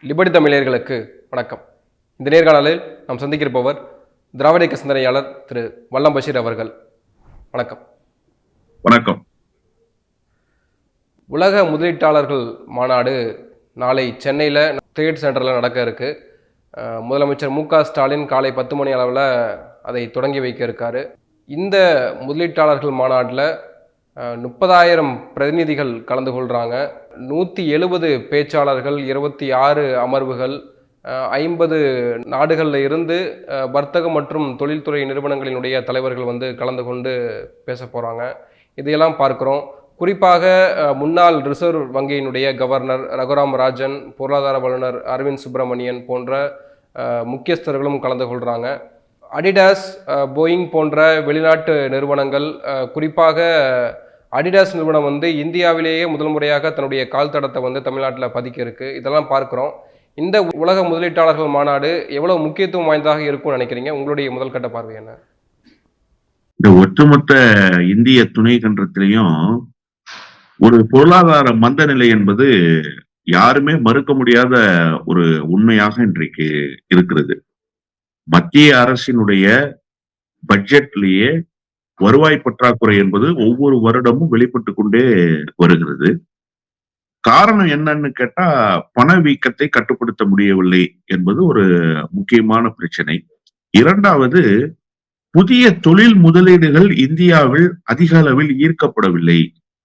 Liberty தமிழர்களுக்கு வணக்கம். இந்த நேர்காணலில் நாம் சந்திக்கிருப்பவர் திராவிட இயக்க சிந்தனையாளர் திரு வல்லம் பஷீர் அவர்கள். வணக்கம். வணக்கம். உலக முதலீட்டாளர்கள் மாநாடு நாளை சென்னையில் ட்ரேட் சென்டரில் நடக்க இருக்கு. முதலமைச்சர் மு ஸ்டாலின் காலை பத்து மணி அளவில் அதை தொடங்கி வைக்க இருக்காரு. இந்த முதலீட்டாளர்கள் மாநாட்டில் முப்பதாயிரம் பிரதிநிதிகள் கலந்து கொள்கிறாங்க நூற்றி எழுபது பேச்சாளர்கள் இருபத்தி ஆறு அமர்வுகள் ஐம்பது நாடுகளில் இருந்து வர்த்தகம் வர்த்தக மற்றும் தொழில்துறை நிறுவனங்களினுடைய தலைவர்கள் வந்து கலந்து கொண்டு பேச போகிறாங்க இதையெல்லாம் பார்க்குறோம். குறிப்பாக முன்னாள் ரிசர்வ் வங்கியினுடைய கவர்னர் ரகுராம் ராஜன் பொருளாதார வல்லுநர் அரவிந்த் சுப்பிரமணியன் போன்ற முக்கியஸ்தர்களும் கலந்து கொள்கிறாங்க அடிடாஸ் போயிங் போன்ற வெளிநாட்டு நிறுவனங்கள் குறிப்பாக அடிடாஸ் நிறுவனம் வந்து இந்தியாவிலேயே முதல் முறையாக தன்னுடைய கால் தடத்தை வந்து தமிழ்நாட்டில் பதிக்க இருக்கு. இதெல்லாம் பார்க்குறோம். இந்த உலக முதலீட்டாளர்கள் மாநாடு எவ்வளவு முக்கியத்துவம் வாய்ந்ததாக இருக்கும்னு நினைக்கிறீங்க? உங்களுடைய முதல் கட்ட பார்வை என்ன? இந்த ஒட்டுமொத்த இந்திய துணை கண்டத்திலையும் ஒரு பொருளாதார மந்த நிலை என்பது யாருமே மறுக்க முடியாத ஒரு உண்மையாக இன்றைக்கு இருக்கிறது. மத்திய அரசினுடைய பட்ஜெட்லேயே வருவாய் பற்றாக்குறை என்பது ஒவ்வொரு வருடமும் வெளிப்பட்டு கொண்டே வருகிறது. காரணம் என்னன்னு கேட்டா பணவீக்கத்தை கட்டுப்படுத்த முடியவில்லை என்பது ஒரு முக்கியமான பிரச்சனை. இரண்டாவது புதிய தொழில் முதலீடுகள் இந்தியாவில் அதிக அளவில் ஈர்க்கப்படவில்லை.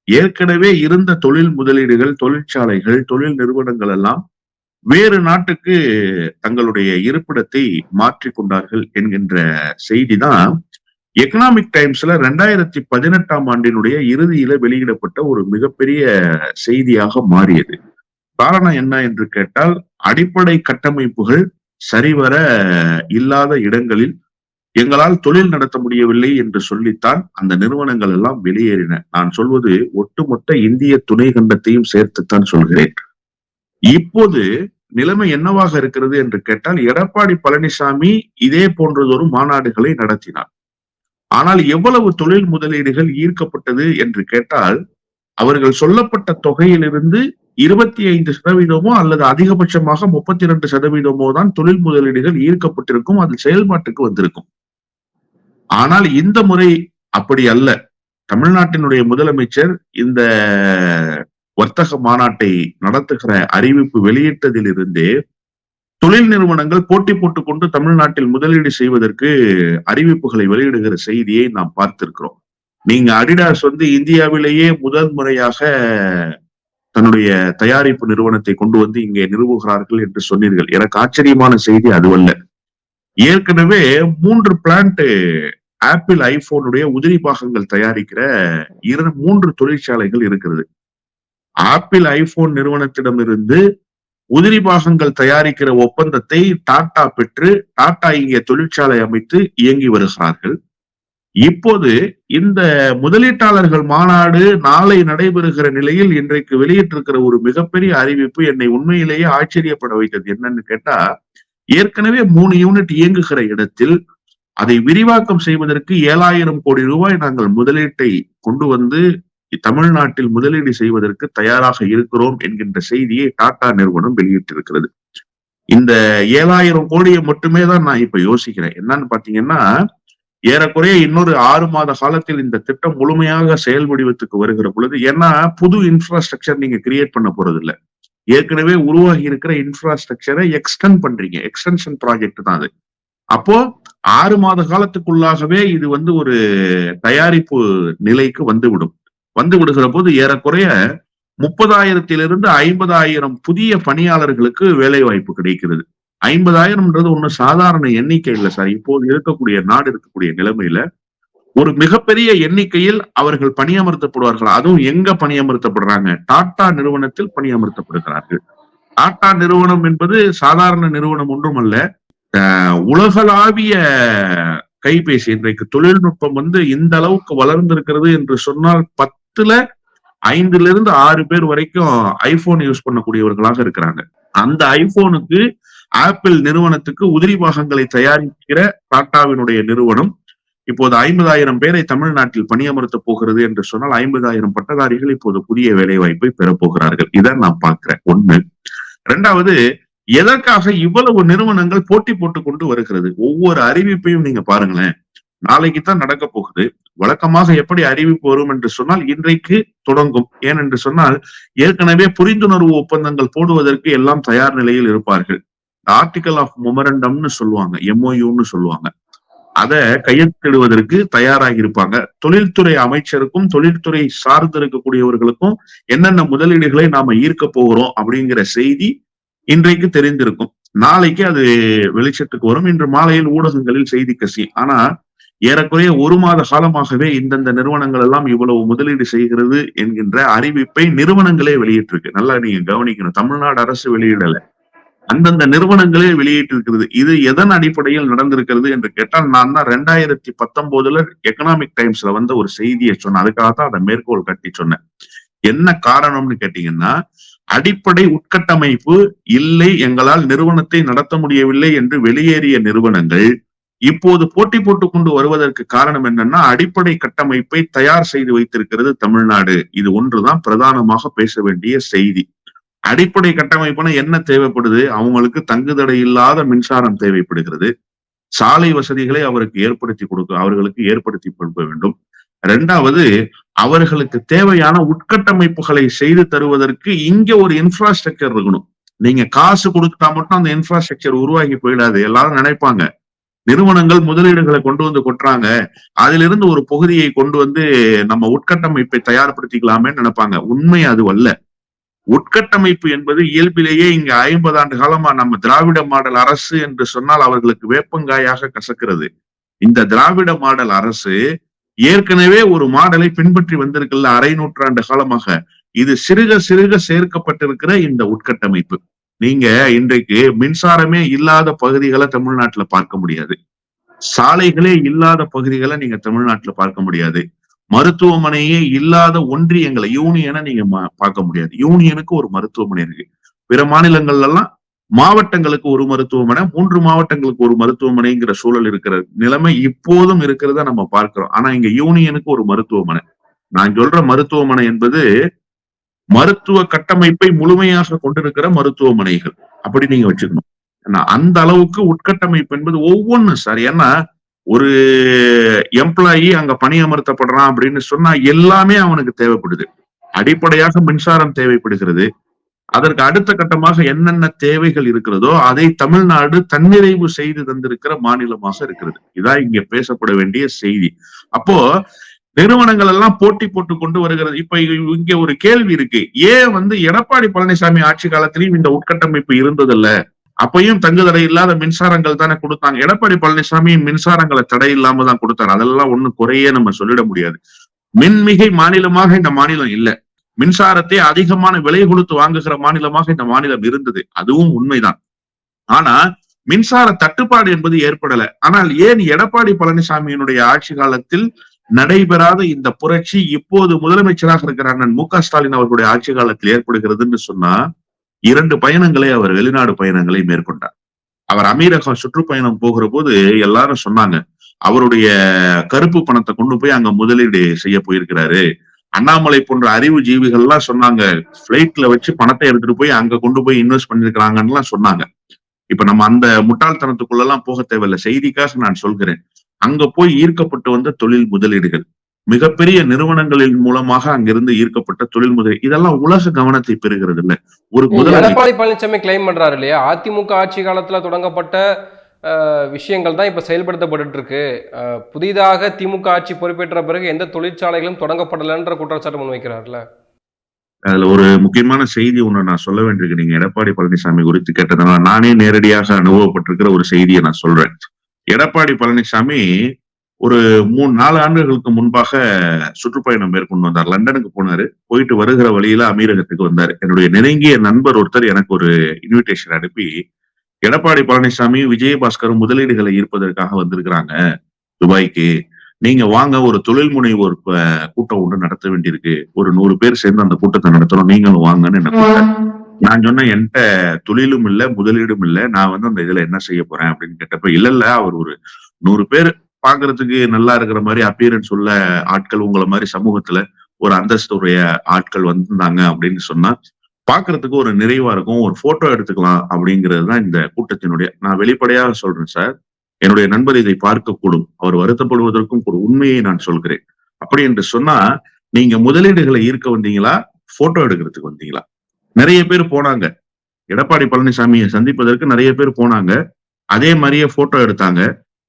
ஏற்கனவே இருந்த தொழில் முதலீடுகள் தொழிற்சாலைகள் தொழில் நிறுவனங்கள் எல்லாம் வேறு நாட்டுக்கு தங்களுடைய இருப்பிடத்தை மாற்றிக்கொண்டார்கள் என்கின்ற செய்திதான் எக்கனாமிக் டைம்ஸ்ல ரெண்டாயிரத்தி பதினெட்டாம் ஆண்டினுடைய இறுதியில வெளியிடப்பட்ட ஒரு மிகப்பெரிய செய்தியாக மாறியது. காரணம் என்ன என்று கேட்டால் அடிப்படை கட்டமைப்புகள் சரிவர இல்லாத இடங்களில் எங்களால் தொழில் நடத்த முடியவில்லை என்று சொல்லித்தான் அந்த நிறுவனங்கள் எல்லாம் வெளியேறின. நான் சொல்வது ஒட்டுமொத்த இந்திய துணை கண்டத்தையும் சேர்த்துத்தான் சொல்கிறேன். இப்போது நிலைமை என்னவாக இருக்கிறது என்று கேட்டால் எடப்பாடி பழனிசாமி இதே போன்றதொரு மாநாடுகளை நடத்தினார். ஆனால் எவ்வளவு தொழில் முதலீடுகள் ஈர்க்கப்பட்டது என்று கேட்டால் அவர்கள் சொல்லப்பட்ட தொகையிலிருந்து இருபத்தி ஐந்து சதவீதமோ அல்லது அதிகபட்சமாக முப்பத்தி இரண்டு சதவீதமோ தான் தொழில் முதலீடுகள் ஈர்க்கப்பட்டிருக்கும் அது செயல்பாட்டுக்கு வந்திருக்கும். ஆனால் இந்த முறை அப்படி அல்ல. தமிழ்நாட்டினுடைய முதலமைச்சர் இந்த வர்த்தக மாநாட்டை நடத்துகிற அறிவிப்பு வெளியிட்டதிலிருந்தே தொழில் நிறுவனங்கள் போட்டி போட்டுக்கொண்டு தமிழ்நாட்டில் முதலீடு செய்வதற்கு அறிவிப்புகளை வெளியிடுகிற செய்தியை நாம் பார்த்திருக்கிறோம். நீங்க அடிடாஸ் வந்து இந்தியாவிலேயே முதல் முறையாக தன்னுடைய தயாரிப்பு நிறுவனத்தை கொண்டு வந்து இங்கே நிறுவுகிறார்கள் என்று சொன்னீர்கள். எனக்கு ஆச்சரியமான செய்தி அதுவல்ல ஏற்கனவே மூன்று பிளான்ட் ஆப்பிள் ஐபோனுடைய உதிரி பாகங்கள் தயாரிக்கிற இரு மூன்று தொழிற்சாலைகள் இருக்கிறது. ஆப்பிள் ஐபோன் நிறுவனத்திடமிருந்து உதிரி பாகங்கள் தயாரிக்கிற ஒப்பந்தத்தை டாடா பெற்று டாடா இங்கே தொழிற்சாலை அமைத்து இயங்கி வருகிறார்கள். இப்போது இந்த முதலீட்டாளர்கள் மாநாடு நாளை நடைபெறுகிற நிலையில் இன்றைக்கு வெளியிட்டிருக்கிற ஒரு மிகப்பெரிய அறிவிப்பு என்னை உண்மையிலேயே ஆச்சரியப்பட வைத்தது. என்னன்னு கேட்டா ஏற்கனவே மூணு யூனிட் இயங்குகிற இடத்தில் அதை விரிவாக்கம் செய்வதற்கு ஏழாயிரம் கோடி ரூபாய் நாங்கள் முதலீட்டை கொண்டு வந்து தமிழ்நாட்டில் முதலீடு செய்வதற்கு தயாராக இருக்கிறோம் என்கின்ற செய்தியை டாடா நிறுவனம் வெளியிட்டிருக்கிறது. இந்த ஏழாயிரம் கோடியை மட்டுமே தான் நான் இப்ப யோசிக்கிறேன். என்னன்னு பாத்தீங்கன்னா ஏறக்குறைய இன்னொரு ஆறு மாத காலத்தில் இந்த திட்டம் முழுமையாக செயல் வடிவத்துக்கு வருகிற பொழுது ஏன்னா புது இன்ஃப்ராஸ்ட்ரக்சர் நீங்க கிரியேட் பண்ண போறது இல்ல ஏற்கனவே உருவாகி இருக்கிற இன்ஃப்ராஸ்ட்ரக்சரை எக்ஸ்டெண்ட் பண்றீங்க. எக்ஸ்டென்ஷன் ப்ராஜெக்ட் தான் அது. அப்போ ஆறு மாத காலத்துக்குள்ளாகவே இது வந்து ஒரு தயாரிப்பு நிலைக்கு வந்துவிடும். வந்து விடுகிற போது ஏறக்குறைய முப்பதாயிரத்திலிருந்து ஐம்பதாயிரம் புதிய பணியாளர்களுக்கு வேலை வாய்ப்பு கிடைக்கிறது. ஐம்பதாயிரம்ன்றது ஒன்றும் சாதாரண எண்ணிக்கை இல்லை சார். இப்போது இருக்கக்கூடிய நாடு இருக்கக்கூடிய நிலைமையில ஒரு மிகப்பெரிய எண்ணிக்கையில் அவர்கள் பணியமர்த்தப்படுவார்கள். அதுவும் எங்க பணியமர்த்தப்படுறாங்க? டாடா நிறுவனத்தில் பணியமர்த்தப்படுகிறார்கள். டாடா நிறுவனம் என்பது சாதாரண நிறுவனம் ஒன்றுமல்ல. அல்ல உலகளாவிய கைபேசி இன்றைக்கு தொழில்நுட்பம் வந்து இந்த அளவுக்கு வளர்ந்திருக்கிறது என்று சொன்னால் பத் பத்துல ஐந்துல இருந்து ஆறு பேர் வரைக்கும் ஐபோன் யூஸ் பண்ணக்கூடியவர்களாக இருக்கிறாங்க. அந்த ஐபோனுக்கு ஆப்பிள் நிறுவனத்துக்கு உதிரி பாகங்களை தயாரிக்கிற டாட்டாவினுடைய நிறுவனம் இப்போது ஐம்பதாயிரம் பேரை தமிழ்நாட்டில் பணியமர்த்த போகிறது என்று சொன்னால் ஐம்பதாயிரம் பட்டதாரிகள் இப்போது புதிய வேலை வாய்ப்பை பெறப்போகிறார்கள் இதை நான் பார்க்கிறேன். ஒண்ணு. ரெண்டாவது எதற்காக இவ்வளவு நிறுவனங்கள் போட்டி போட்டு கொண்டு வருகிறது? ஒவ்வொரு அறிவிப்பையும் நீங்க பாருங்களேன். நாளைக்கு தான் நடக்க போகுது. வழக்கமாக எப்படி அறிவிப்பு வரும் என்று சொன்னால் இன்றைக்கு தொடங்கும். ஏனென்று சொன்னால் ஏற்கனவே புரிந்துணர்வு ஒப்பந்தங்கள் போடுவதற்கு எல்லாம் தயார் நிலையில் இருப்பார்கள். ஆர்டிகல் ஆஃப் மொமரண்டம்னு சொல்லுவாங்க எம்ஓயூன்னு சொல்லுவாங்க. அதை கையெழுத்திடுவதற்கு தயாராகி இருப்பாங்க. தொழில்துறை அமைச்சருக்கும் தொழில்துறை சார்ந்து இருக்கக்கூடியவர்களுக்கும் என்னென்ன முதலீடுகளை நாம ஈர்க்க போகிறோம் அப்படிங்கிற செய்தி இன்றைக்கு தெரிந்திருக்கும். நாளைக்கு அது வெளிச்சத்துக்கு வரும். இன்று மாலையில் ஊடகங்களில் செய்தி கசி ஆனா ஏறக்குறைய ஒரு மாத காலமாகவே இந்தந்த நிறுவனங்கள் எல்லாம் இவ்வளவு முதலீடு செய்கிறது என்கின்ற அறிவிப்பை நிறுவனங்களே வெளியிட்டிருக்கு. நல்லா நீங்க கவனிக்கணும். தமிழ்நாடு அரசு வெளியிடல. அந்தந்த நிறுவனங்களே வெளியிட்டிருக்கிறது. இது எதன் அடிப்படையில் நடந்திருக்கிறது என்று கேட்டால் நான் தான் ரெண்டாயிரத்தி பத்தொன்பதுல எக்கனாமிக் டைம்ஸ்ல வந்த ஒரு செய்தியை சொன்னேன். அதுக்காக தான் அதை மேற்கோள் கட்டி சொன்னேன். என்ன காரணம்னு கேட்டீங்கன்னா அடிப்படை உட்கட்டமைப்பு இல்லை எங்களால் நிறுவனத்தை நடத்த முடியவில்லை என்று வெளியேறிய நிறுவனங்கள் இப்போது போட்டி போட்டுக் கொண்டு வருவதற்கு காரணம் என்னன்னா அடிப்படை கட்டமைப்பை தயார் செய்து வைத்திருக்கிறது தமிழ்நாடு. இது ஒன்றுதான் பிரதானமாக பேச வேண்டிய செய்தி. அடிப்படை கட்டமைப்புனா என்ன தேவைப்படுது? அவங்களுக்கு தங்குதடை இல்லாத மின்சாரம் தேவைப்படுகிறது. சாலை வசதிகளை அவருக்கு ஏற்படுத்தி கொடுக்க அவர்களுக்கு ஏற்படுத்தி கொடுக்க வேண்டும். ரெண்டாவது அவர்களுக்கு தேவையான உட்கட்டமைப்புகளை செய்து தருவதற்கு இங்க ஒரு இன்ஃப்ராஸ்ட்ரக்சர் இருக்கணும். நீங்க காசு கொடுத்தா மட்டும் அந்த இன்ஃப்ராஸ்ட்ரக்சர் உருவாகி போயிடாது. எல்லாரும் நினைப்பாங்க நிறுவனங்கள் முதலீடுகளை கொண்டு வந்து கொட்டுறாங்க. அதிலிருந்து ஒரு பகுதியை கொண்டு வந்து நம்ம உட்கட்டமைப்பை தயார்படுத்திக்கலாமே நினைப்பாங்க. உண்மை அது அல்ல. உட்கட்டமைப்பு என்பது இயல்பிலேயே இங்க ஐம்பது ஆண்டு காலமா நம்ம திராவிட மாடல் அரசு என்று சொன்னால் அவர்களுக்கு வேப்பங்காயாக கசக்கிறது. இந்த திராவிட மாடல் அரசு ஏற்கனவே ஒரு மாடலை பின்பற்றி வந்திருக்கல அரை நூற்றாண்டு காலமாக. இது சிறுக சிறுக சேர்க்கப்பட்டிருக்கிற இந்த உட்கட்டமைப்பு. நீங்க இன்றைக்கு மின்சாரமே இல்லாத பகுதிகளை தமிழ்நாட்டுல பார்க்க முடியாது. சாலைகளே இல்லாத பகுதிகளை நீங்க தமிழ்நாட்டுல பார்க்க முடியாது. மருத்துவமனையே இல்லாத ஒன்றியங்களை யூனியனை நீங்க பார்க்க முடியாது. யூனியனுக்கு ஒரு மருத்துவமனை இருக்கு. பிற மாநிலங்கள்ல எல்லாம் மாவட்டங்களுக்கு ஒரு மருத்துவமனை மூன்று மாவட்டங்களுக்கு ஒரு மருத்துவமனைங்கிற சூழல் இருக்கிற நிலைமை இப்போதும் இருக்கிறத நம்ம பார்க்கிறோம். ஆனா இங்க யூனியனுக்கு ஒரு மருத்துவமனை. நான் சொல்ற மருத்துவமனை என்பது மருத்துவ கட்டமைப்பை முழுமையாக கொண்டிருக்கிற மருத்துவமனைகள். அப்படி நீங்க வச்சுக்கணும். அந்த அளவுக்கு உட்கட்டமைப்பு என்பது ஒவ்வொன்றும் சார். ஏன்னா ஒரு எம்ப்ளாயி அங்க பணியமர்த்தப்படுறான் அப்படின்னு சொன்னா எல்லாமே அவனுக்கு தேவைப்படுது. அடிப்படையாக மின்சாரம் தேவைப்படுகிறது. அதற்கு அடுத்த கட்டமாக என்னென்ன தேவைகள் இருக்கிறதோ அதை தமிழ்நாடு தன்னிறைவு செய்து தந்திருக்கிற மாநிலமாக இருக்கிறது. இதான் இங்க பேசப்பட வேண்டிய செய்தி. அப்போ நிறுவனங்கள் எல்லாம் போட்டி போட்டு கொண்டு வருகிறது. இப்ப இங்க ஒரு கேள்வி இருக்கு. ஏன் வந்து எடப்பாடி பழனிசாமி ஆட்சி காலத்திலையும் இந்த உட்கட்டமைப்பு இருந்ததில்ல? அப்பையும் தங்கு தடை இல்லாத மின்சாரங்கள் தானே கொடுத்தாங்க. எடப்பாடி பழனிசாமி மின்சாரங்களை தடை இல்லாம தான் கொடுத்தாரு அதெல்லாம் ஒண்ணும் குறையே நம்ம சொல்லிட முடியாது. மின்மிகை மாநிலமாக இந்த மாநிலம் இல்ல. மின்சாரத்தை அதிகமான விலை கொடுத்து வாங்குகிற மாநிலமாக இந்த மாநிலம் இருந்தது. அதுவும் உண்மைதான். ஆனா மின்சார தட்டுப்பாடு என்பது ஏற்படல. ஆனால் ஏன் எடப்பாடி பழனிசாமியினுடைய ஆட்சி காலத்தில் நடைபெறாத இந்த புரட்சி இப்போது முதலமைச்சராக இருக்கிற அண்ணன் மு க ஸ்டாலின் அவர்களுடைய ஆட்சி காலத்தில் ஏற்படுகிறதுன்னு சொன்னா இரண்டு பயணங்களை அவர் வெளிநாடு பயணங்களை மேற்கொண்டார். அவர் அமீரகம் சுற்றுப்பயணம் போகிற போது எல்லாரும் சொன்னாங்க அவருடைய கருப்பு பணத்தை கொண்டு போய் அங்க முதலீடு செய்ய போயிருக்கிறாரு. அண்ணாமலை போன்ற அறிவு ஜீவிகள்லாம் சொன்னாங்க பிளைட்ல வச்சு பணத்தை எடுத்துட்டு போய் அங்க கொண்டு போய் இன்வெஸ்ட் பண்ணிருக்கிறாங்கன்னு சொன்னாங்க. இப்ப நம்ம அந்த முட்டாள்தனத்துக்குள்ள எல்லாம் போக தேவையில்லை. செய்திக்காக நான் சொல்கிறேன். அங்க போய் ஈர்க்கப்பட்டு வந்த தொழில் முதலீடுகள். மிகப்பெரிய நிறுவனங்களின் மூலமாக அங்கிருந்து ஈர்க்கப்பட்ட தொழில் முதலீடு இதெல்லாம் உலக கவனத்தை பெறுகிறது இல்ல ஒரு எடப்பாடி பழனிசாமி கிளைம் பண்றாரு இல்லையா? அதிமுக ஆட்சி காலத்துல தொடங்கப்பட்ட விஷயங்கள் தான் இப்ப செயல்படுத்தப்பட்டு இருக்கு புதிதாக திமுக ஆட்சி பொறுப்பேற்ற பிறகு எந்த தொழிற்சாலைகளும் தொடங்கப்படலைன்ற குற்றச்சாட்டு முன்வைக்கிறார்ல. அதுல ஒரு முக்கியமான செய்தி ஒன்று நான் சொல்ல வேண்டியிருக்கு. நீங்க எடப்பாடி பழனிசாமி குறித்து கேட்டதுனால நானே நேரடியாக அனுபவப்பட்டிருக்கிற ஒரு செய்தியை நான் சொல்றேன். எடப்பாடி பழனிசாமி ஒரு மூணு நாலு ஆண்டுகளுக்கு முன்பாக சுற்றுப்பயணம் மேற்கொண்டு வந்தார். லண்டனுக்கு போனாரு. போயிட்டு வருகிற வழியில அமீரகத்துக்கு வந்தார். என்னுடைய நெருங்கிய நண்பர் ஒருத்தர் எனக்கு ஒரு இன்விடேஷன் அனுப்பி எடப்பாடி பழனிசாமி விஜயபாஸ்கர் முதலீடுகளை ஈர்ப்பதற்காக வந்திருக்கிறாங்க. துபாய்க்கு நீங்க வாங்க ஒரு தொழில் முனைவோர் கூட்டம் ஒன்று நடத்த வேண்டியிருக்கு. ஒரு நூறு பேர் சேர்ந்து அந்த கூட்டத்தை நடத்தணும். நீங்களும் வாங்கன்னு என்ன. நான் சொன்னேன் என்கிட்ட தொழிலும் இல்ல முதலீடும் இல்ல. நான் வந்து அந்த இதுல என்ன செய்ய போறேன்? அப்படின்னு கேட்டப்ப இல்ல இல்ல. அவர் ஒரு நூறு பேர் பாக்குறதுக்கு நல்லா இருக்கிற மாதிரி அப்பியரன்ஸ் உள்ள ஆட்கள் உங்களை மாதிரி சமூகத்துல ஒரு அந்தஸ்துடைய ஆட்கள் வந்திருந்தாங்க. அப்படின்னு சொன்னா பார்க்கிறதுக்கு ஒரு நிறைவா இருக்கும். ஒரு போட்டோ எடுத்துக்கலாம். அப்படிங்கிறது தான் இந்த கூட்டத்தினுடைய நான் வெளிப்படையாக சொல்றேன் சார். என்னுடைய நண்பர் இதை பார்க்கக்கூடும் அவர் வருத்தப்படுவதற்கும் கூட உண்மையை நான் சொல்கிறேன். அப்படி என்று சொன்னா நீங்க முதலீடுகளை ஈர்க்க வந்தீங்களா? போட்டோ எடுக்கிறதுக்கு வந்தீங்களா? நிறைய பேர் போனாங்க. எடப்பாடி பழனிசாமியை சந்திப்பதற்கு நிறைய பேர் போனாங்க. அதே மாதிரியே போட்டோ எடுத்தாங்க.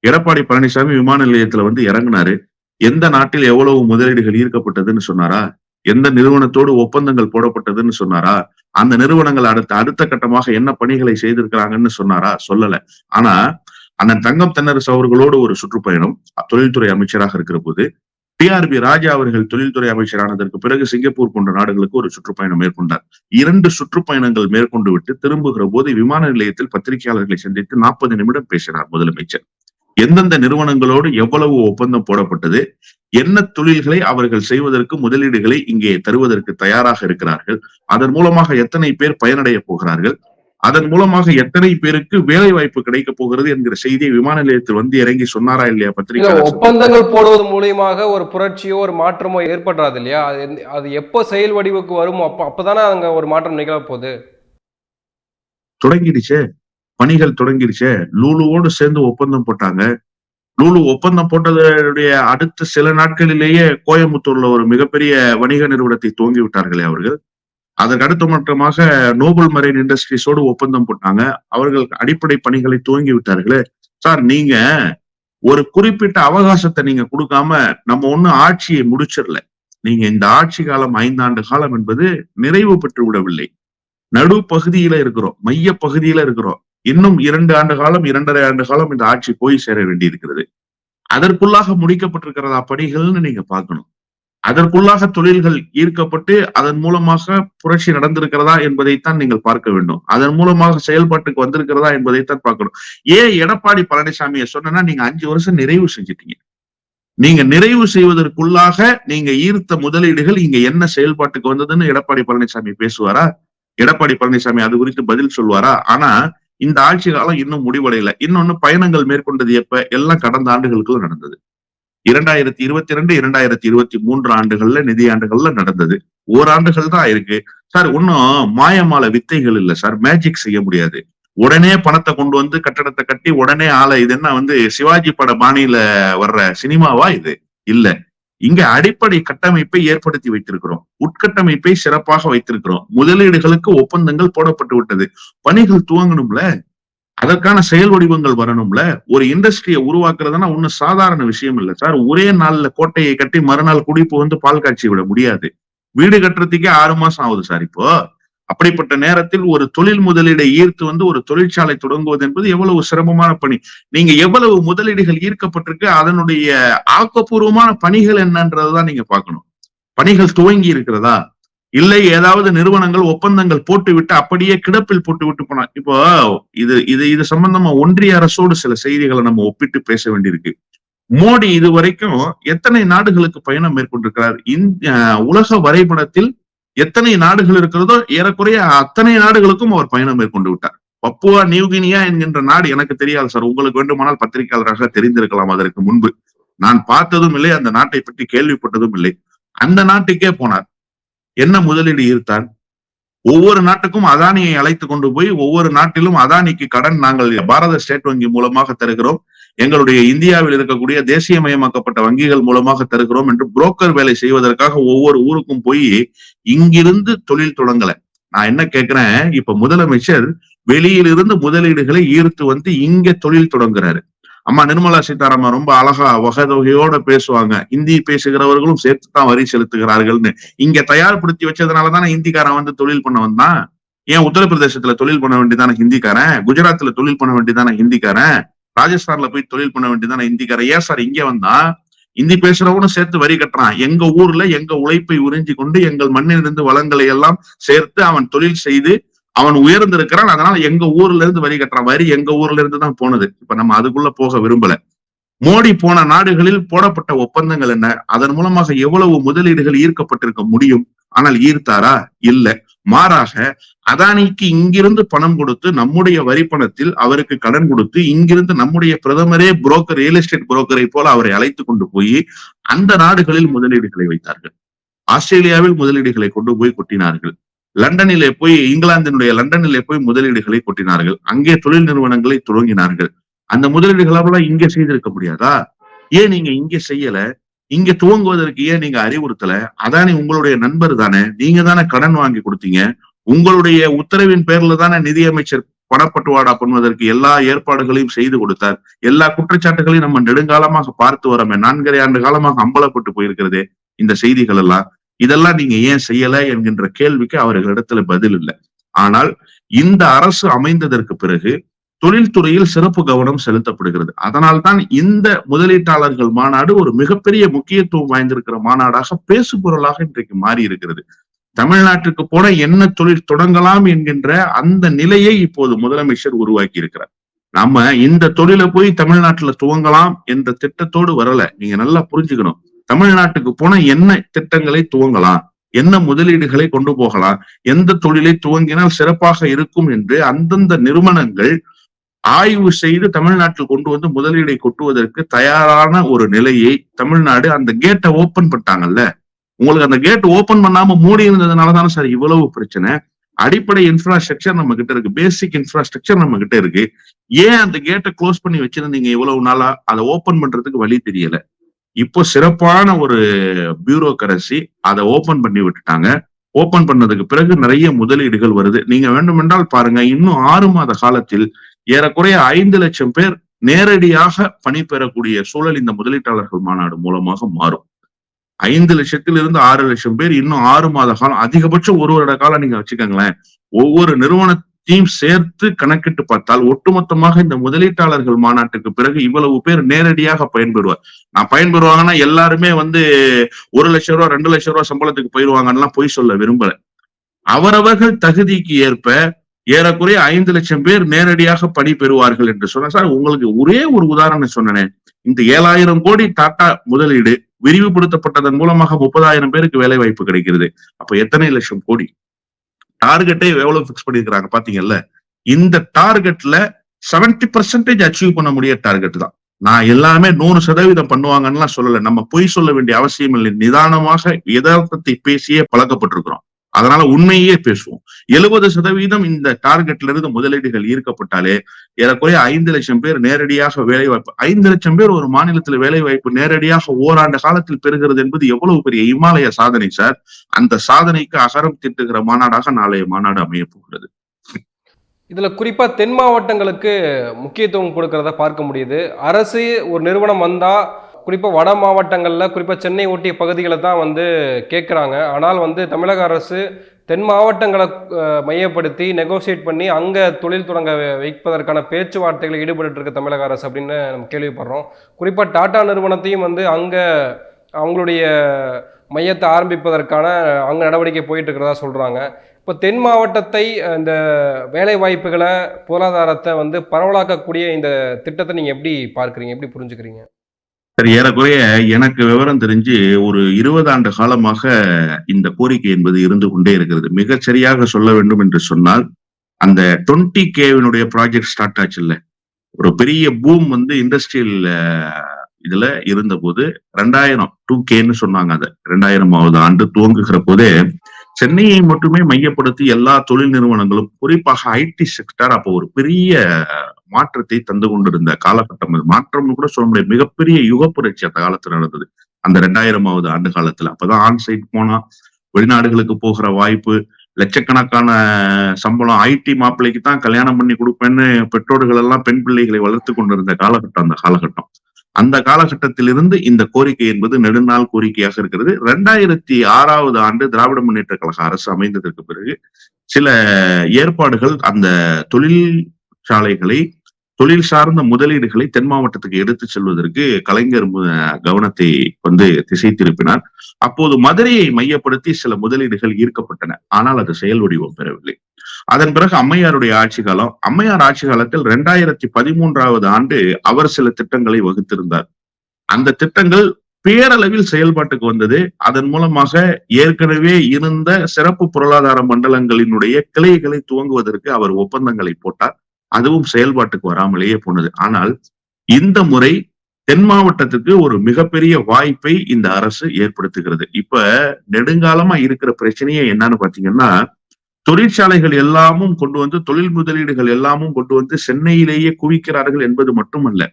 எடப்பாடி பழனிசாமி விமான நிலையத்துல வந்து இறங்குனாரு. எந்த நாட்டில் எவ்வளவு முதலீடுகள் ஈர்க்கப்பட்டதுன்னு சொன்னாரா? எந்த நிறுவனத்தோடு ஒப்பந்தங்கள் போடப்பட்டதுன்னு சொன்னாரா? அந்த நிறுவனங்கள் அடுத்த அடுத்த கட்டமாக என்ன பணிகளை செய்திருக்கிறாங்கன்னு சொன்னாரா? சொல்லல. ஆனா அண்ணன் தங்கம் தென்னரசு அவர்களோடு ஒரு சுற்றுப்பயணம் தொழில்துறை அமைச்சராக இருக்கிற போது டிஆர்பி ராஜா அவர்கள் தொழில்துறை அமைச்சரானதற்கு பிறகு சிங்கப்பூர் போன்ற நாடுகளுக்கு ஒரு சுற்றுப்பயணம் மேற்கொண்டார். இரண்டு சுற்றுப்பயணங்கள் மேற்கொண்டு விட்டு திரும்புகிற போது விமான நிலையத்தில் பத்திரிகையாளர்களை சந்தித்து நாற்பது நிமிடம் பேசினார் முதலமைச்சர். எந்தெந்த நிறுவனங்களோடு எவ்வளவு ஒப்பந்தம் போடப்பட்டது என்ன தொழில்களை அவர்கள் செய்வதற்கு முதலீடுகளை இங்கே தருவதற்கு தயாராக இருக்கிறார்கள் அதன் மூலமாக எத்தனை பேர் பயனடைய போகிறார்கள் அதன் மூலமாக எத்தனை பேருக்கு வேலை வாய்ப்பு கிடைக்க போகிறது என்கிற செய்தியை விமான நிலையத்தில் வந்து இறங்கி சொன்னாரா இல்லையா இல்ல பத்திரிகையாளர் ஒப்பந்தங்கள் போடுவது மூலியமாக ஒரு புரட்சியோ ஒரு மாற்றமோ ஏற்படுறாது இல்லையா? அது எப்போ செயல் வடிவுக்கு வருமோ அப்போ அப்பதானே அங்க ஒரு மாற்றம் நிகழ போகுது. தொடங்கிடுச்சே. பணிகள் தொடங்கிடுச்சே. லூலுவோடு சேர்ந்து ஒப்பந்தம் போட்டாங்க. லூலு ஒப்பந்தம் போட்டதுடைய அடுத்த சில நாட்களிலேயே கோயம்புத்தூர்ல ஒரு மிகப்பெரிய வணிக நிறுவனத்தை துவங்கி விட்டார்களே அவர்கள். அதற்கு அடுத்த மட்டமாக நோபல் மரைன் இண்டஸ்ட்ரீஸோடு ஒப்பந்தம் போட்டாங்க. அவர்கள் அடிப்படை பணிகளை துவங்கி விட்டார்களே. சார் நீங்க ஒரு குறிப்பிட்ட அவகாசத்தை நீங்க கொடுக்காம நம்ம ஒண்ணும் ஆட்சியை முடிச்சிடல. நீங்க இந்த ஆட்சி காலம் ஐந்தாண்டு காலம் என்பது நிறைவு பெற்று விடவில்லை. நடு பகுதியில இருக்கிறோம் மைய பகுதியில இருக்கிறோம். இன்னும் இரண்டு ஆண்டு காலம் இரண்டரை ஆண்டு காலம் இந்த ஆட்சி போய் சேர வேண்டியிருக்கிறது. அதற்குள்ளாக முடிக்கப்பட்டிருக்கிறதா பணிகள்னு நீங்க பார்க்கணும். அதற்குள்ளாக தொழில்கள் ஈர்க்கப்பட்டு அதன் மூலமாக புரட்சி நடந்திருக்கிறதா என்பதைத்தான் நீங்கள் பார்க்க வேண்டும். அதன் மூலமாக செயல்பாட்டுக்கு வந்திருக்கிறதா என்பதைத்தான் பார்க்கணும். ஏன் எடப்பாடி பழனிசாமியை சொன்னா நீங்க அஞ்சு வருஷம் நிறைவு செஞ்சிட்டீங்க. நீங்க நிறைவு செய்வதற்குள்ளாக நீங்க ஈர்த்த முதலீடுகள் இங்க என்ன செயல்பாட்டுக்கு வந்ததுன்னு எடப்பாடி பழனிசாமி பேசுவாரா? எடப்பாடி பழனிசாமி அது குறித்து பதில் சொல்வாரா ஆனா இந்த ஆட்சி காலம் இன்னும் முடிவடையல. இன்னொன்னு பயணங்கள் மேற்கொண்டது எப்ப? எல்லாம் கடந்த ஆண்டுகளுக்குள்ள நடந்தது. இரண்டாயிரத்தி இருபத்தி ரெண்டு இரண்டாயிரத்தி இருபத்தி மூன்று ஆண்டுகள்ல நிதியாண்டுகள்ல நடந்தது. ஓராண்டுகள் தான் இருக்கு. சார் இன்னும் மாயமால வித்தைகள் இல்ல சார். மேஜிக் செய்ய முடியாது. உடனே பணத்தை கொண்டு வந்து கட்டடத்தை கட்டி உடனே ஆளை இது என்ன வந்து சிவாஜி பட பாணியில வர்ற சினிமாவா இது? இல்ல. இங்க அடிப்படை கட்டமைப்பை ஏற்படுத்தி வைத்திருக்கிறோம். உட்கட்டமைப்பை சிறப்பாக வைத்திருக்கிறோம். முதலீடுகளுக்கு ஒப்பந்தங்கள் போடப்பட்டு விட்டது. பணிகள் துவங்கணும்ல? அதற்கான செயல் வடிவங்கள் வரணும்ல? ஒரு இண்டஸ்ட்ரியை உருவாக்குறதுனா ஒன்னும் சாதாரண விஷயம் இல்ல சார். ஒரே நாள்ல கோட்டையை கட்டி மறுநாள் குடிப்பு வந்து பால் காய்ச்சி விட முடியாது. வீடு கட்டுறதுக்கே ஆறு மாசம் ஆகுது சார் இப்போ. அப்படிப்பட்ட நேரத்தில் ஒரு தொழில் முதலீடை ஈர்த்து வந்து ஒரு தொழிற்சாலை தொடங்குவது என்பது எவ்வளவு சிரமமான பணி. நீங்க எவ்வளவு முதலீடுகள் ஈர்க்கப்பட்டிருக்கு அதனுடைய ஆக்கப்பூர்வமான பணிகள் என்னன்றதுதான் நீங்க பார்க்கணும். பணிகள் துவங்கி இருக்கிறதா? இல்லை ஏதாவது நிறுவனங்கள் ஒப்பந்தங்கள் போட்டுவிட்டு அப்படியே கிடப்பில் போட்டு விட்டு போனா இப்போ இது இது இது சம்பந்தமா ஒன்றிய அரசோடு சில செய்திகளை நம்ம ஒப்பிட்டு பேச வேண்டியிருக்கு. மோடி இது வரைக்கும் எத்தனை நாடுகளுக்கு பயணம் மேற்கொண்டிருக்கிறார்? இந்த உலக வரைபடத்தில் எத்தனை நாடுகள் இருக்கிறதோ ஏறக்குறைய அத்தனை நாடுகளுக்கும் அவர் பயணம் மேற்கொண்டு விட்டார். பப்புவா நியூகினியா என்கின்ற நாடு எனக்கு தெரியாது சார். உங்களுக்கு வேண்டுமானால் பத்திரிகையாளராக தெரிந்திருக்கலாம் அதற்கு முன்பு. நான் பார்த்ததும் இல்லை அந்த நாட்டை பற்றி கேள்விப்பட்டதும் இல்லை. அந்த நாட்டுக்கே போனார். என்ன முதலீடு ஈர்த்தார் ஒவ்வொரு நாட்டுக்கும் அதானியை அழைத்து கொண்டு போய் ஒவ்வொரு நாட்டிலும் அதானிக்கு கடன் நாங்கள் பாரத ஸ்டேட் வங்கி மூலமாக தருகிறோம். எங்களுடைய இந்தியாவில் இருக்கக்கூடிய தேசியமயமாக்கப்பட்ட வங்கிகள் மூலமாக தருகிறோம் என்று புரோக்கர் வேலை செய்வதற்காக ஒவ்வொரு ஊருக்கும் போய் இங்கிருந்து தொழில் தொடங்கல. நான் என்ன கேட்கிறேன்? இப்ப முதலமைச்சர் வெளியிலிருந்து முதலீடுகளை ஈர்த்து வந்து இங்க தொழில் தொடங்குறாரு. அம்மா நிர்மலா சீதாராமன் ரொம்ப அழகா வகதொகையோட பேசுவாங்க. ஹிந்தி பேசுகிறவர்களும் சேர்த்து தான் வரி செலுத்துகிறார்கள்னு. இங்க தயார்படுத்தி வச்சதுனால தானே ஹிந்திக்காரன் வந்து தொழில் பண்ண வந்தான்? ஏன் உத்தரப்பிரதேசத்துல தொழில் பண்ண வேண்டியதான ஹிந்திக்காரன் குஜராத்ல தொழில் பண்ண வேண்டியதான ஹிந்திக்காரன் ராஜஸ்தான்ல போய் தொழில் பண்ண வேண்டியதான ஹிந்திக்காரன் ஏன் சார் இங்க வந்தா ஹிந்தி பேசுறவனும் சேர்த்து வரி கட்டுறான். எங்க ஊர்ல எங்க உழைப்பை உறிஞ்சி கொண்டு எங்கள் மண்ணிலிருந்து வளங்களை எல்லாம் சேர்த்து அவன் தொழில் செய்து அவன் உயர்ந்திருக்கிறான் அதனால எங்க ஊர்ல இருந்து வரி கட்டுறான். வரி எங்க ஊர்ல இருந்து தான் போனது. இப்ப நம்ம அதுக்குள்ள போக விரும்பல. மோடி போன நாடுகளில் போடப்பட்ட ஒப்பந்தங்கள் என்ன? அதன் மூலமாக எவ்வளவு முதலீடுகள் ஈர்க்கப்பட்டிருக்க முடியும்? ஆனால் ஈர்த்தாரா? இல்ல. மாறாக அதானிக்கு இங்கிருந்து பணம் கொடுத்து நம்முடைய வரி பணத்தில் அவருக்கு கடன் கொடுத்து இங்கிருந்து நம்முடைய பிரதமரே புரோக்கர் ரியல் எஸ்டேட் புரோக்கரை போல அவரை அழைத்து கொண்டு போய் அந்த நாடுகளில் முதலீடுகளை வைத்தார்கள். ஆஸ்திரேலியாவில் முதலீடுகளை கொண்டு போய் கொட்டினார்கள். லண்டனிலே போய் இங்கிலாந்தினுடைய லண்டனிலே போய் முதலீடுகளை கொட்டினார்கள். அங்கே தொழில் நிறுவனங்களை துவங்கினார்கள். அந்த முதலீடுகளெல்லாம் இங்கே செய்திருக்க முடியாதா? ஏன் நீங்க இங்கே செய்யல? இங்க துவங்குவதற்கு ஏன் நீங்க அறிவுறுத்தல? அதானே உங்களுடைய நண்பர் தானே. நீங்க தானே கடன் வாங்கி கொடுத்தீங்க. உங்களுடைய உத்தரவின் பேர்ல தானே நிதியமைச்சர் பணப்பட்டுவாடா பண்ணுவதற்கு எல்லா ஏற்பாடுகளையும் செய்து கொடுத்தார். எல்லா குற்றச்சாட்டுகளையும் நம்ம நெடுங்காலமாக பார்த்து வரமே நான்கரை ஆண்டு காலமாக அம்பலப்பட்டு போயிருக்கிறதே இந்த செய்திகள் எல்லாம். இதெல்லாம் நீங்க ஏன் செய்யல என்கின்ற கேள்விக்கு அவர்களிடத்துல பதில் இல்லை. ஆனால் இந்த அரசு அமைந்ததற்கு பிறகு தொழில்துறையில் சிறப்பு கவனம் செலுத்தப்படுகிறது. அதனால்தான் இந்த முதலீட்டாளர்கள் மாநாடு ஒரு மிகப்பெரிய முக்கியத்துவம் வாய்ந்திருக்கிற மாநாடாக பேசுபொருளாக இன்றைக்கு மாறி இருக்கிறது தமிழ்நாட்டுக்கு போன என்ன தொழில் தொடங்கலாம் என்கின்ற அந்த நிலையை இப்போது முதலமைச்சர் உருவாக்கி இருக்கிறார் நாம இந்த தொழிலை போய் தமிழ்நாட்டுல துவங்கலாம் என்ற திட்டத்தோடு வரல. நீங்க நல்லா புரிஞ்சுக்கணும். தமிழ்நாட்டுக்கு போன என்ன திட்டங்களை துவங்கலாம்? என்ன முதலீடுகளை கொண்டு போகலாம்? எந்த தொழிலை துவங்கினால் சிறப்பாக இருக்கும் என்று அந்தந்த நிறுவனங்கள் ஆய்வு செய்து தமிழ்நாட்டில் கொண்டு வந்து முதலீடை கொட்டுவதற்கு தயாரான ஒரு நிலையை தமிழ்நாடு அந்த கேட்டை ஓபன் பண்ணிட்டாங்கல்ல? உங்களுக்கு அந்த கேட் ஓபன் பண்ணாம மூடி இருந்ததுனால தானே சார் இவ்வளவு பிரச்சனை? அடிப்படை இன்ஃப்ராஸ்ட்ரக்சர் நம்ம கிட்ட இருக்கு. பேசிக் இன்ஃப்ராஸ்ட்ரக்சர் நம்ம கிட்ட இருக்கு. ஏன் அந்த கேட்டை க்ளோஸ் பண்ணி வச்சிருந்தீங்க இவ்வளவு நாளா? அதை ஓபன் பண்றதுக்கு வழி தெரியல. இப்போ சிறப்பான ஒரு பியூரோக்கரசி அதை ஓபன் பண்ணி விட்டுட்டாங்க. ஓபன் பண்ணதுக்கு பிறகு நிறைய முதலீடுகள் வருது. நீங்க வேண்டுமென்றால் பாருங்க இன்னும் ஆறு மாத காலத்தில் ஏறக்குறைய ஐந்து லட்சம் பேர் நேரடியாக பணி பெறக்கூடிய சூழல் இந்த முதலீட்டாளர்கள் மாநாடு மூலமாக மாறும். ஐந்து லட்சத்திலிருந்து ஆறு லட்சம் பேர் இன்னும் ஆறு மாத காலம் அதிகபட்சம் ஒரு வருட காலம் நீங்க வச்சுக்கோங்களேன். ஒவ்வொரு டீம் சேர்த்து கணக்கிட்டு பார்த்தால் ஒட்டுமொத்தமாக இந்த முதலீட்டாளர்கள் மாநாட்டுக்கு பிறகு இவ்வளவு பேர் நேரடியாக பயன்பெறுவார். நான் பயன்பெறுவாங்கன்னா எல்லாருமே வந்து ஒரு லட்சம் ரூபா ரெண்டு லட்சம் ரூபா சம்பளத்துக்கு போயிருவாங்கன்னா பொய் சொல்ல விரும்பல. அவரவர்கள் தகுதிக்கு ஏற்ப ஏறக்குறைய ஐந்து லட்சம் பேர் நேரடியாக பணி பெறுவார்கள் என்று சொன்ன சார் உங்களுக்கு ஒரே ஒரு உதாரணம் சொன்னேன். இந்த ஏழாயிரம் கோடி டாடா முதலீடு விரிவுபடுத்தப்பட்டதன் மூலமாக முப்பதாயிரம் பேருக்கு வேலை வாய்ப்பு கிடைக்கிறது. அப்ப எத்தனை லட்சம் கோடி? டார்கெட்டே எவ்வளவு பிக்ஸ் பண்ணிருக்கிறாங்க பாத்தீங்கல்ல? இந்த டார்கெட்ல செவன்டி பர்சன்டேஜ் அச்சீவ் பண்ண முடிய டார்கெட் தான். நான் எல்லாமே நூறு சதவீதம் பண்ணுவாங்கன்னு சொல்லல. நம்ம பொய் சொல்ல வேண்டிய அவசியம் இல்லை. நிதானமாக யதார்த்தத்தை பேசியே பழக்கப்பட்டிருக்கிறோம். அதனால உண்மையே பேசுவோம். எழுபது சதவீதம் இந்த டார்கெட்ல இருந்து முதலீடுகள் ஈர்க்கப்பட்டாலே ஏறக்குறைய ஐந்து லட்சம் பேர் நேரடியாக வேலை வாய்ப்பு ஐந்து லட்சம் பேர் ஒரு மாநிலத்தில் வேலை வாய்ப்பு நேரடியாக ஓராண்டு காலத்தில் பெறுகிறது என்பது எவ்வளவு பெரிய இமாலய சாதனை சார் அந்த சாதனைக்கு அகரம் திட்டுகிற மாநாடாக நாளைய மாநாடு அமைய போகிறது. இதுல குறிப்பா தென் மாவட்டங்களுக்கு முக்கியத்துவம் கொடுக்கறத பார்க்க முடியுது. அரசு ஒரு நிறுவனம் வந்தா குறிப்பாக வட மாவட்டங்களில் குறிப்பாக சென்னை ஒட்டிய பகுதிகளை தான் வந்து கேட்குறாங்க ஆனால் வந்து தமிழக அரசு தென் மாவட்டங்களை மையப்படுத்தி நெகோசியேட் பண்ணி அங்கே தொழில் தொடங்க வைப்பதற்கான பேச்சுவார்த்தைகளில் ஈடுபட்டு இருக்க தமிழக அரசு அப்படின்னு நம்ம கேள்விப்படுறோம். குறிப்பாக டாடா நிறுவனத்தையும் வந்து அங்கே அவங்களுடைய மையத்தை ஆரம்பிப்பதற்கான அங்கே நடவடிக்கை போயிட்டு இருக்கிறதா இப்போ தென் மாவட்டத்தை இந்த வேலை வாய்ப்புகளை பொருளாதாரத்தை வந்து பரவலாக்கக்கூடிய இந்த திட்டத்தை நீங்கள் எப்படி பார்க்குறீங்க? எப்படி புரிஞ்சுக்கிறீங்க? சரி ஏறக்குறைய எனக்கு விவரம் தெரிஞ்சு ஒரு இருபது ஆண்டு காலமாக இந்த கோரிக்கை என்பது இருந்து கொண்டே இருக்கிறது. மிகச் சரியாக சொல்ல வேண்டும் என்று சொன்னால் அந்த டுவெண்ட்டி கேவினுடைய ப்ராஜெக்ட் ஸ்டார்ட் ஆச்சு இல்ல ஒரு பெரிய பூம் வந்து இண்டஸ்ட்ரியல் இதுல இருந்தபோது ரெண்டாயிரம் டூ கேன்னு சொன்னாங்க அதை. ரெண்டாயிரமாவது ஆண்டு துவங்குகிற போதே சென்னையை மட்டுமே மையப்படுத்தி எல்லா தொழில் நிறுவனங்களும் குறிப்பாக ஐடி செக்டர் அப்போ ஒரு பெரிய மாற்றத்தை தந்து கொண்டிருந்த காலகட்டம் அது. மாற்றம்னு கூட சொல்ல முடியாது மிகப்பெரிய யுக புரட்சி அந்த காலத்துல நடந்தது. அந்த ரெண்டாயிரமாவது ஆண்டு காலத்துல. அப்பதான் ஆன் சைட் போனா வெளிநாடுகளுக்கு போகிற வாய்ப்பு லட்சக்கணக்கான சம்பளம் ஐடி மாப்பிள்ளைக்கு தான் கல்யாணம் பண்ணி கொடுப்பேன்னு பெற்றோர்கள் எல்லாம் பெண் பிள்ளைகளை வளர்த்து கொண்டிருந்த காலகட்டம் அந்த காலகட்டம். அந்த காலகட்டத்திலிருந்து இந்த கோரிக்கை என்பது நெடுநாள் கோரிக்கையாக இருக்கிறது. ரெண்டாயிரத்தி ஆறாவது ஆண்டு திராவிட முன்னேற்ற கழக அரசு அமைந்ததற்கு பிறகு சில ஏற்பாடுகள் அந்த தொழில் தொழிற்சாலைகளை தொழில் சார்ந்த முதலீடுகளை தென் மாவட்டத்துக்கு எடுத்து செல்வதற்கு கலைஞர் கவனத்தை வந்து திசை திருப்பினார். அப்போது மதுரையை மையப்படுத்தி சில முதலீடுகள் ஈர்க்கப்பட்டன. ஆனால் அது செயல் வடிவம் பெறவில்லை. அதன் பிறகு அம்மையாருடைய ஆட்சி காலம் அம்மையார் ஆட்சி காலத்தில் ரெண்டாயிரத்தி பதிமூன்றாவது ஆண்டு அவர் சில திட்டங்களை வகுத்திருந்தார். அந்த திட்டங்கள் பேரளவில் செயல்பாட்டுக்கு வந்தது. அதன் மூலமாக ஏற்கனவே இருந்த சிறப்பு பொருளாதார மண்டலங்களினுடைய கிளைகளை துவங்குவதற்கு அவர் ஒப்பந்தங்களை போட்டார். அதுவும் செயல்பாட்டுக்கு வராமலேயே போனது. ஆனால் இந்த முறை தென் மாவட்டத்துக்கு ஒரு மிகப்பெரிய வாய்ப்பை இந்த அரசு ஏற்படுத்துகிறது. இப்ப நெடுங்காலமா இருக்கிற பிரச்சனையே என்னன்னு பாத்தீங்கன்னா தொழிற்சாலைகள் எல்லாமும் கொண்டு வந்து தொழில் முதலீடுகள் எல்லாமும் கொண்டு வந்து சென்னையிலேயே குவிக்கிறார்கள் என்பது மட்டுமல்ல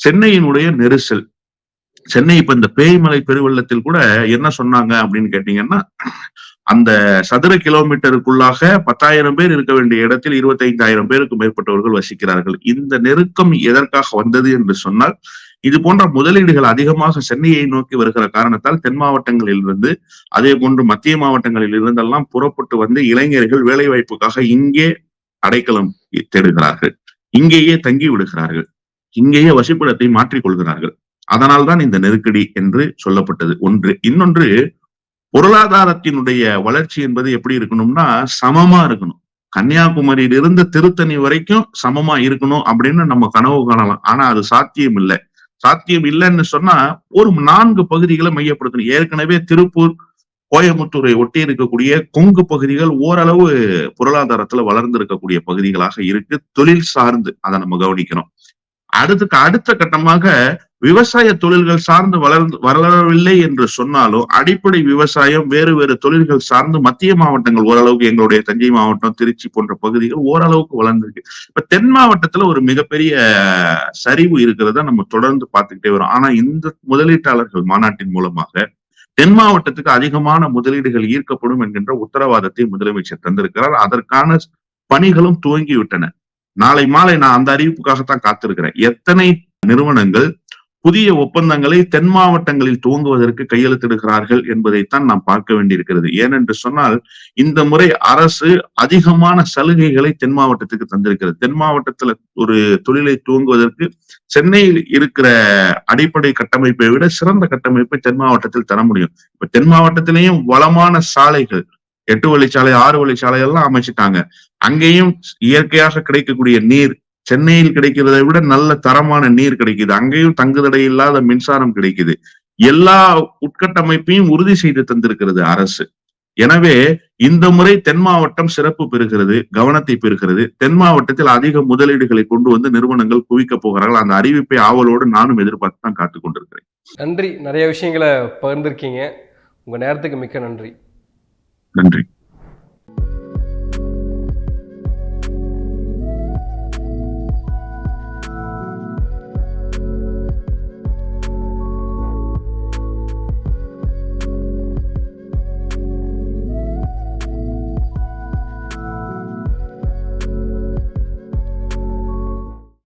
சென்னையினுடைய நெரிசல். சென்னை இப்ப இந்த பேய்மலை பெருவெள்ளத்தில் கூட என்ன சொன்னாங்க அப்படின்னு கேட்டீங்கன்னா அந்த சதுர கிலோமீட்டருக்குள்ளாக பத்தாயிரம் பேர் இருக்க வேண்டிய இடத்தில் இருபத்தைந்தாயிரம் பேருக்கு மேற்பட்டவர்கள் வசிக்கிறார்கள். இந்த நெருக்கம் எதற்காக வந்தது என்று சொன்னால் இது போன்ற முதலீடுகள் அதிகமாக சென்னையை நோக்கி வருகிற காரணத்தால் தென் மாவட்டங்களில் இருந்து அதே போன்று மத்திய மாவட்டங்களில் இருந்தெல்லாம் புறப்பட்டு வந்து இளைஞர்கள் வேலை வாய்ப்புக்காக இங்கே அடைக்கலம் தேடுகிறார்கள். இங்கேயே தங்கி விடுகிறார்கள். இங்கேயே வசிப்பிடத்தை மாற்றிக் கொள்கிறார்கள். அதனால்தான் இந்த நெருக்கடி என்று சொல்லப்பட்டது. ஒன்று. இன்னொன்று பொருளாதாரத்தினுடைய வளர்ச்சி என்பது எப்படி இருக்கணும்னா சமமா இருக்கணும். கன்னியாகுமரியிலிருந்து திருத்தணி வரைக்கும் சமமா இருக்கணும் அப்படின்னு நம்ம கனவு காணலாம். ஆனா அது சாத்தியம் இல்லை. சாத்தியம் இல்லைன்னு சொன்னா ஒரு நான்கு பகுதிகளை மையப்படுத்தணும். ஏற்கனவே திருப்பூர் கோயம்புத்தூரை ஒட்டி இருக்கக்கூடிய கொங்கு பகுதிகள் ஓரளவு பொருளாதாரத்துல வளர்ந்து இருக்கக்கூடிய பகுதிகளாக இருக்கு. தொழில் சார்ந்து அதை நம்ம கவனிக்கிறோம் அடுத்துக்கு அடுத்த கட்டமாக விவசாய தொழில்கள் சார்ந்து வளர்ந்து வளரவில்லை என்று சொன்னாலும் அடிப்படை விவசாயம் வேறு வேறு தொழில்கள் சார்ந்து மத்திய மாவட்டங்கள் ஓரளவுக்கு எங்களுடைய தஞ்சை மாவட்டம் திருச்சி போன்ற பகுதிகள் ஓரளவுக்கு வளர்ந்துருக்கு. இப்ப தென் மாவட்டத்துல ஒரு மிகப்பெரிய சரிவு இருக்கிறத நம்ம தொடர்ந்து பார்த்துக்கிட்டே வரோம். ஆனா இந்த முதலீட்டாளர்கள் மாநாட்டின் மூலமாக தென் மாவட்டத்துக்கு அதிகமான முதலீடுகள் ஈர்க்கப்படும் என்கின்ற உத்தரவாதத்தை முதலமைச்சர் தந்திருக்கிறார். அதற்கான பணிகளும் துவங்கிவிட்டன. நாளை மாலை நான் அந்த அறிவிப்புக்காகத்தான் காத்திருக்கிறேன். எத்தனை நிறுவனங்கள் புதிய ஒப்பந்தங்களை தென் மாவட்டங்களில் துவங்குவதற்கு கையெழுத்திடுகிறார்கள் என்பதைத்தான் நாம் பார்க்க வேண்டியிருக்கிறது. ஏனென்று சொன்னால் இந்த முறை அரசு அதிகமான சலுகைகளை தென் மாவட்டத்துக்கு தந்திருக்கிறது. தென் மாவட்டத்துல ஒரு தொழிலை துவங்குவதற்கு சென்னையில் இருக்கிற அடிப்படை கட்டமைப்பை விட சிறந்த கட்டமைப்பை தென் மாவட்டத்தில் தர முடியும். இப்ப தென் மாவட்டத்திலேயும் வளமான சாலைகள் எட்டு வழிச்சாலை ஆறு வழிச்சாலை எல்லாம் அமைச்சிட்டாங்க. அங்கேயும் இயற்கையாக கிடைக்கக்கூடிய நீர் சென்னையில் கிடைக்கிறதை விட நல்ல தரமான நீர் கிடைக்குது. அங்கேயும் தங்குதடை இல்லாத மின்சாரம் கிடைக்குது. எல்லா உட்கட்டமைப்பையும் உறுதி செய்து தந்திருக்கிறது அரசு. எனவே இந்த முறை தென் மாவட்டம் சிறப்பு பெறுகிறது கவனத்தை பெறுகிறது. தென் மாவட்டத்தில் அதிக முதலீடுகளை கொண்டு வந்து நிறுவனங்கள் குவிக்க போகிறார்கள். அந்த அறிவிப்பை ஆவலோடு நானும் எதிர்பார்த்து தான் காத்துக் கொண்டிருக்கிறேன். நன்றி. நிறைய விஷயங்களை பகிர்ந்திருக்கீங்க. உங்கள் நேரத்துக்கு மிக்க நன்றி. நன்றி.